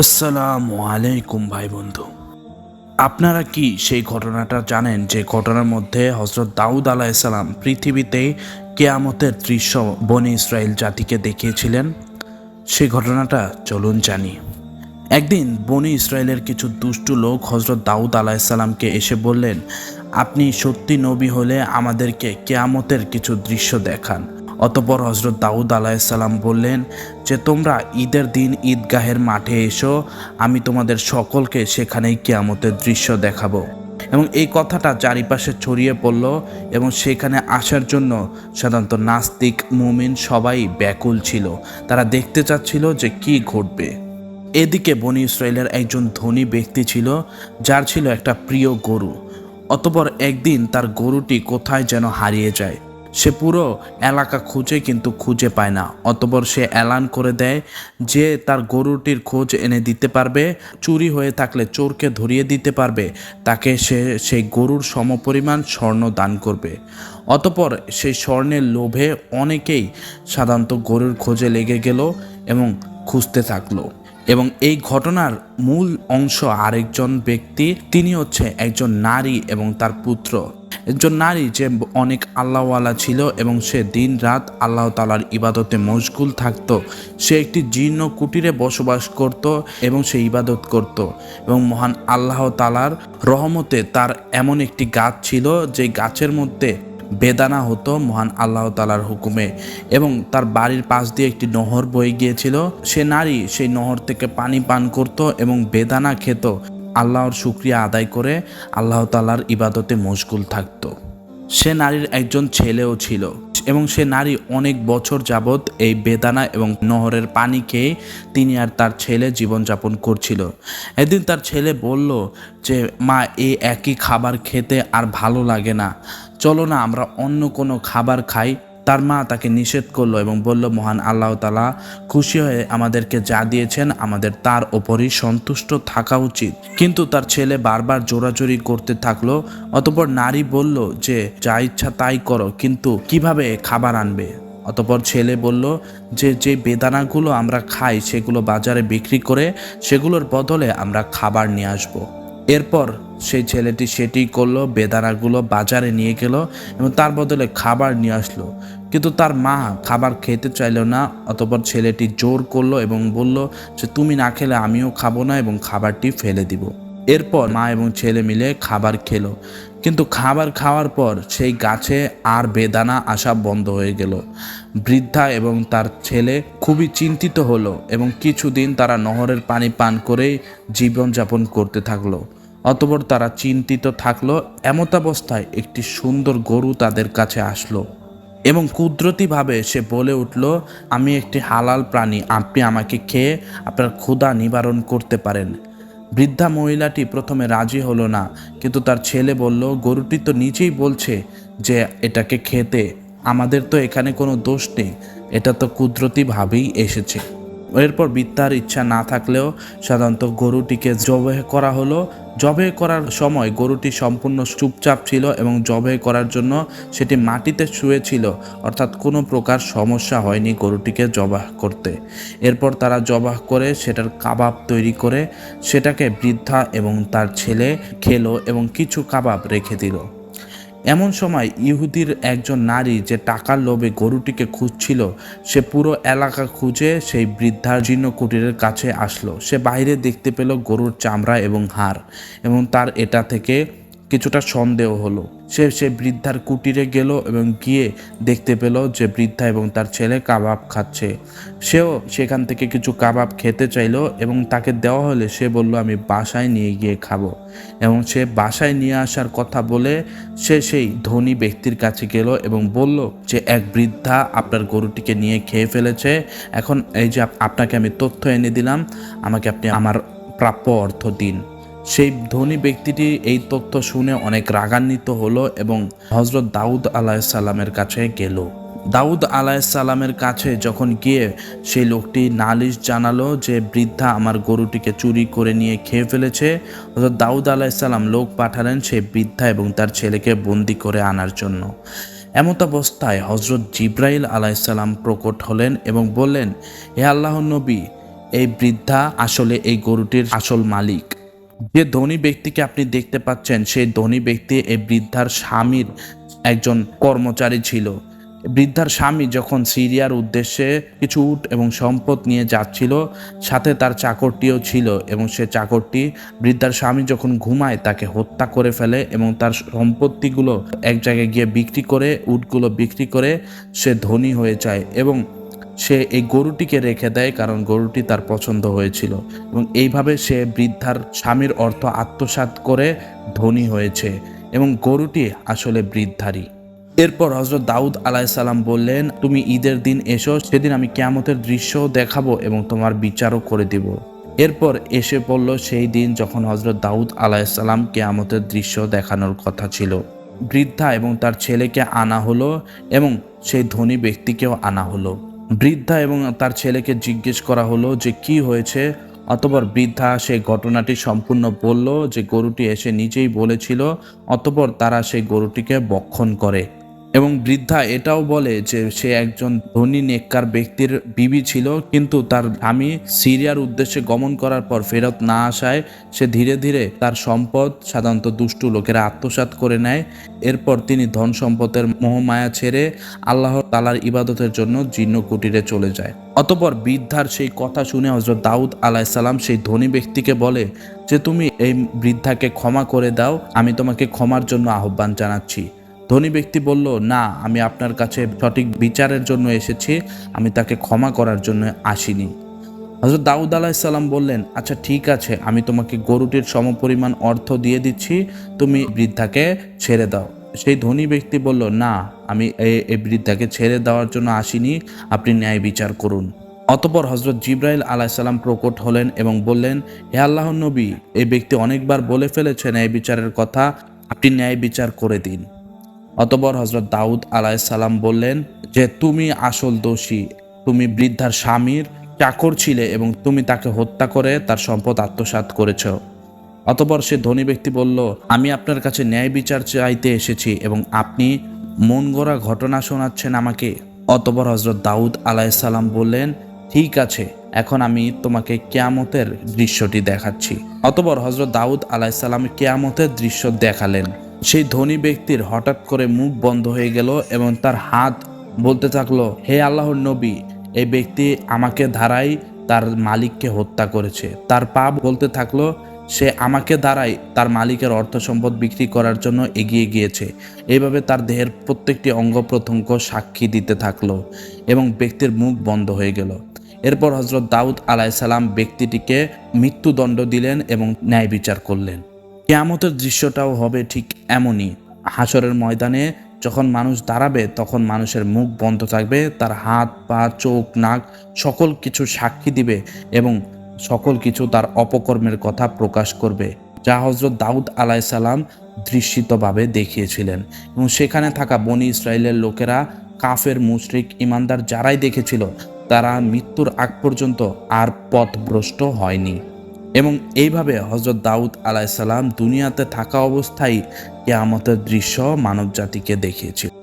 আসসালামু আলাইকুম, ভাই বন্ধু। আপনারা কি সেই ঘটনাটা জানেন যে ঘটনার মধ্যে হজরত দাউদ আলাইসালাম পৃথিবীতে কেয়ামতের দৃশ্য বনি ইসরায়েল জাতিকে দেখিয়েছিলেন? সেই ঘটনাটা চলুন জানি। একদিন বনি ইসরায়েলের কিছু দুষ্টু লোক হজরত দাউদ আলাইসাল্লামকে এসে বললেন, আপনি সত্যি নবী হলে আমাদেরকে কেয়ামতের কিছু দৃশ্য দেখান। অতপর হজরত দাউদ আলাইসাল্লাম বললেন যে, তোমরা ঈদের দিন ঈদগাহের মাঠে এসো, আমি তোমাদের সকলকে সেখানেই কেয়ামতের দৃশ্য দেখাবো। এবং এই কথাটা চারিপাশে ছড়িয়ে পড়ল এবং সেখানে আসার জন্য সাধারণত নাস্তিক, মুমিন সবাই ব্যাকুল ছিল। তারা দেখতে চাচ্ছিল যে, কি ঘটবে। এদিকে বনি ইসরায়েলের একজন ধনী ব্যক্তি ছিল, যার ছিল একটা প্রিয় গরু। অতপর একদিন তার গরুটি কোথায় যেন হারিয়ে যায়। সে পুরো এলাকা খুঁজে কিন্তু খুঁজে পায় না। অতপর সে এলান করে দেয় যে তার গরুটির খোঁজ এনে দিতে পারবে, চুরি হয়ে থাকলে চোরকে ধরিয়ে দিতে পারবে, তাকে সে সেই গরুর সমপরিমাণ স্বর্ণ দান করবে। অতপর সেই স্বর্ণের লোভে অনেকেই সাধারণত গরুর খোঁজে লেগে গেল এবং খুঁজতে থাকল। এবং এই ঘটনার মূল অংশ আরেকজন ব্যক্তি, তিনি হচ্ছে একজন নারী এবং তার পুত্র। একজন নারী যে অনেক আল্লাহওয়ালা ছিল এবং সে দিন রাত আল্লাহ তালার ইবাদতে মশগুল থাকত, সে একটি জীর্ণ কুটিরে বসবাস করত এবং সে ইবাদত করত এবং মহান আল্লাহ তালার রহমতে তার এমন একটি গাছ ছিল যে গাছের মধ্যে বেদানা হতো মহান আল্লাহ তালার হুকুমে এবং তার বাড়ির পাশ দিয়ে একটি নহর বয়ে গিয়েছিল। সে নারী সেই নহর থেকে পানি পান করত এবং বেদানা খেত। আল্লাহর শুক্রিয়া আদায় করে আল্লাহ তালার ইবাদতে মশগুল থাকতো। সে নারীর একজন ছেলেও ছিল এবং সে নারী অনেক বছর যাবৎ এই বেদানা এবং নহরের পানি খেয়ে তিনি আর তার ছেলে জীবনযাপন করছিল। একদিন তার ছেলে বলল যে, মা এই একই খাবার খেতে আর ভালো লাগে না। চলো না, আমরা অন্য কোনো খাবার খাই। তার মা তাকে নিষেধ করল এবং বলল, মহান আল্লাহ তালা খুশি হয়ে আমাদেরকে যা দিয়েছেন আমাদের তার ওপরই সন্তুষ্ট থাকা উচিত। কিন্তু তার ছেলে বারবার জোরাজোরি করতে থাকল, অতপর নারী বলল যে, যা ইচ্ছা তাই করো, কিন্তু কীভাবে খাবার আনবে? অতপর ছেলে বলল যে যে বেদানাগুলো আমরা খাই, সেগুলো বাজারে বিক্রি করে সেগুলোর বদলে আমরা খাবার নিয়ে আসব। এরপর সেই ছেলেটি সেটি করল, বেদানাগুলো বাজারে নিয়ে গেল এবং তার বদলে খাবার নিয়ে আসলো। কিন্তু তার মা খাবার খেতে চাইলো না, অতপর ছেলেটি জোর করল এবং বলল যে, তুমি না খেলে আমিও খাব না এবং খাবারটি ফেলে দিব। এরপর মা এবং ছেলে মিলে খাবার খেলো। কিন্তু খাবার খাওয়ার পর সেই গাছে আর বেদানা আসা বন্ধ হয়ে গেল। বৃদ্ধা এবং তার ছেলে খুবই চিন্তিত হলো এবং কিছুদিন তারা নহরের পানি পান করেই জীবনযাপন করতে থাকল। অতপর তারা চিন্তিত থাকল, এমতাবস্থায় একটি সুন্দর গরু তাদের কাছে আসলো এবং কুদরতিভাবে সে বলে উঠল, আমি একটি হালাল প্রাণী, আপনি আমাকে খেয়ে আপনার ক্ষুধা নিবারণ করতে পারেন। বৃদ্ধা মহিলাটি প্রথমে রাজি হলো না, কিন্তু তার ছেলে বলল, গরুটি তো নিজেই বলছে যে এটাকে খেতে, আমাদের তো এখানে কোনো দোষ নেই, এটা তো কুদরতিভাবেই এসেছে। এরপর বৃদ্ধার ইচ্ছা না থাকলেও সাধারণত গরুটিকে জবে করা হলো। জবে করার সময় গরুটি সম্পূর্ণ চুপচাপ ছিল এবং জবে করার জন্য সেটি মাটিতে শুয়েছিল। অর্থাৎ কোনো প্রকার সমস্যা হয়নি গরুটিকে জবাহ করতে। এরপর তারা জবাহ করে সেটার কাবাব তৈরি করে, সেটাকে বৃদ্ধা এবং তার ছেলে খেলো এবং কিছু কাবাব রেখে দিল। এমন সময় ইহুদির একজন নারী যে টাকার লোভে গরুটিকে খুঁজছিল, সে পুরো এলাকা খুঁজে সেই বৃদ্ধার জীর্ণ কুটিরের কাছে আসলো। সে বাইরে দেখতে পেল গরুর চামড়া এবং হাড় এবং তার এটা থেকে কিছুটা সন্দেহ হলো। সে সে বৃদ্ধার কুটিরে গেল এবং গিয়ে দেখতে পেল যে বৃদ্ধা এবং তার ছেলে কাবাব খাচ্ছে। সেও সেখান থেকে কিছু কাবাব খেতে চাইলো এবং তাকে দেওয়া হলে সে বলল, আমি বাসায় নিয়ে গিয়ে খাব। এবং সে বাসায় নিয়ে আসার কথা বলে সে সেই ধনী ব্যক্তির কাছে গেল এবং বলল যে, এক বৃদ্ধা আপনার গরুটিকে নিয়ে খেয়ে ফেলেছে। এখন এই যে আপনাকে আমি তথ্য এনে দিলাম। আমাকে আপনি আমার প্রাপ্য অর্থ দিন। সেই ধনী ব্যক্তিটি এই তথ্য শুনে অনেক রাগান্বিত হলো এবং হজরত দাউদ আলাহিসাল্লামের কাছে গেল। দাউদ আলাহিসাল্লামের কাছে যখন গিয়ে সেই লোকটি নালিশ জানালো যে বৃদ্ধা আমার গরুটিকে চুরি করে নিয়ে খেয়ে ফেলেছে হজরত দাউদ আলাহিসাল্লাম লোক পাঠালেন সেই বৃদ্ধা এবং তার ছেলেকে বন্দি করে আনার জন্য। এমত অবস্থায় হজরত জিব্রাইল আলাইসাল্লাম প্রকট হলেন এবং বললেন, হে আল্লাহ নবী, এই বৃদ্ধা আসলে এই গরুটির আসল মালিক। যে ধনী ব্যক্তিকে আপনি দেখতে পাচ্ছেন সেই ধনী ব্যক্তি এই বৃদ্ধার স্বামীর একজন কর্মচারী ছিল। বৃদ্ধার স্বামী যখন সিরিয়ার উদ্দেশ্যে কিছু উট এবং সম্পদ নিয়ে যাচ্ছিল, সাথে তার চাকরটিও ছিল এবং সে চাকরটি বৃদ্ধার স্বামী যখন ঘুমায় তাকে হত্যা করে ফেলে এবং তার সম্পত্তিগুলো এক জায়গায় গিয়ে বিক্রি করে, উটগুলো বিক্রি করে সে ধনী হয়ে যায় এবং সে এই গরুটিকে রেখে দেয় কারণ গরুটি তার পছন্দ হয়েছিল। এবং এইভাবে সে বৃদ্ধার স্বামীর অর্থ আত্মসাৎ করে ধনী হয়েছে এবং গরুটি আসলে বৃদ্ধারই। এরপর হজরত দাউদ আলাইসাল্লাম বললেন, তুমি ঈদের দিন এসো, সেদিন আমি কেয়ামতের দৃশ্যও দেখাবো এবং তোমার বিচারও করে দিব। এরপর এসে পড়ল সেই দিন যখন হজরত দাউদ আলাইসাল্লাম কেয়ামতের দৃশ্য দেখানোর কথা ছিল। বৃদ্ধা এবং তার ছেলেকে আনা হলো এবং সেই ধনী ব্যক্তিকেও আনা হলো। বৃদ্ধা এবং তার ছেলেকে জিজ্ঞেস করা হলো যে কি হয়েছে, অতপর বৃদ্ধা সেই ঘটনাটি সম্পূর্ণ বলল যে গরুটি এসে নিজেই বলেছিল, অতপর তারা সেই গরুটিকে বক্ষণ করে। এবং বৃদ্ধা এটাও বলে যে সে একজন ধনী, নেককার ব্যক্তির বিবি ছিল, কিন্তু তার স্বামী সিরিয়ার উদ্দেশ্যে গমন করার পর ফেরত না আসায় সে ধীরে ধীরে তার সম্পদ সাধারণত দুষ্টু লোকেরা আত্মসাৎ করে নেয়। এরপর তিনি ধন সম্পদের মোহমায়া ছেড়ে আল্লাহ তালার ইবাদতের জন্য জীর্ণ কুটিরে চলে যায়। অতপর বৃদ্ধার সেই কথা শুনে হজরত দাউদ আলাইসাল্লাম সেই ধনী ব্যক্তিকে বলে যে, তুমি এই বৃদ্ধাকে ক্ষমা করে দাও, আমি তোমাকে ক্ষমার জন্য আহ্বান জানাচ্ছি। ধনী ব্যক্তি বলল, না, আমি আপনার কাছে সঠিক বিচারের জন্য এসেছি, আমি তাকে ক্ষমা করার জন্য আসিনি। হজরত দাউদ আলাহিসাল্লাম বললেন আচ্ছা ঠিক আছে, আমি তোমাকে গরুটির সমপরিমাণ অর্থ দিয়ে দিচ্ছি, তুমি বৃদ্ধাকে ছেড়ে দাও। সেই ধনী ব্যক্তি বলল, না, আমি এই বৃদ্ধাকে ছেড়ে দেওয়ার জন্য আসিনি, আপনি ন্যায় বিচার করুন। অতপর হজরত জিব্রাইল আলাহিসাল্লাম প্রকট হলেন এবং বললেন, হে আল্লাহ নবী, এই ব্যক্তি অনেকবার বলে ফেলেছে ন্যায় বিচারের কথা, আপনি ন্যায় বিচার করে দিন। অতপর হজরত দাউদ আলাইসাল্লাম বললেন যে, তুমি আসল দোষী। তুমি বৃদ্ধার স্বামীর চাকর ছিলে এবং তুমি তাকে হত্যা করে তার সম্পদ আত্মসাৎ করেছ। অতপর সে ধনী ব্যক্তি বলল, আমি আপনার কাছে ন্যায় বিচার চাইতে এসেছি এবং আপনি মন গড়া ঘটনা শোনাচ্ছেন আমাকে। অতপর হজরত দাউদ আলাইসাল্লাম বললেন, ঠিক আছে, এখন আমি তোমাকে কেয়ামতের দৃশ্যটি দেখাচ্ছি। অতপর হজরত দাউদ আলাইসাল্লাম কেয়ামতের দৃশ্য দেখালেন। সেই ধনী ব্যক্তির হঠাৎ করে মুখ বন্ধ হয়ে গেল এবং তার হাত বলতে থাকল, হে আল্লাহর নবী, এই ব্যক্তি আমাকে ধারাই তার মালিককে হত্যা করেছে। তার পা বলতে থাকল, সে আমাকে দ্বারাই তার মালিকের অর্থ সম্পদ বিক্রি করার জন্য এগিয়ে গিয়েছে। এইভাবে তার দেহের প্রত্যেকটি অঙ্গ প্রত্যঙ্গ সাক্ষী দিতে থাকল এবং ব্যক্তির মুখ বন্ধ হয়ে গেল। এরপর হজরত দাউদ আলাইসাল্লাম ব্যক্তিটিকে মৃত্যুদণ্ড দিলেন এবং ন্যায় বিচার করলেন। কেয়ামতের দৃশ্যটাও হবে ঠিক এমনই। হাসরের ময়দানে যখন মানুষ দাঁড়াবে, তখন মানুষের মুখ বন্ধ থাকবে, তার হাত, পা, চোখ, নাক সকল কিছু সাক্ষী দিবে এবং সকল কিছু তার অপকর্মের কথা প্রকাশ করবে, যা হজরত দাউদ আলাইসাল্লাম দৃশ্যিতভাবে দেখিয়েছিলেন। এবং সেখানে থাকা বনি ইসরায়েলের লোকেরা, কাফের, মুশরিক ইমানদার যারাই দেখেছিল, তারা মৃত্যুর আগ পর্যন্ত আর পথভ্রষ্ট হয়নি। এবং এইভাবে হজরত দাউদ আলাইসাল্লাম দুনিয়াতে থাকা অবস্থায় কেয়ামতের দৃশ্য মানব জাতিকে দেখিয়েছিল।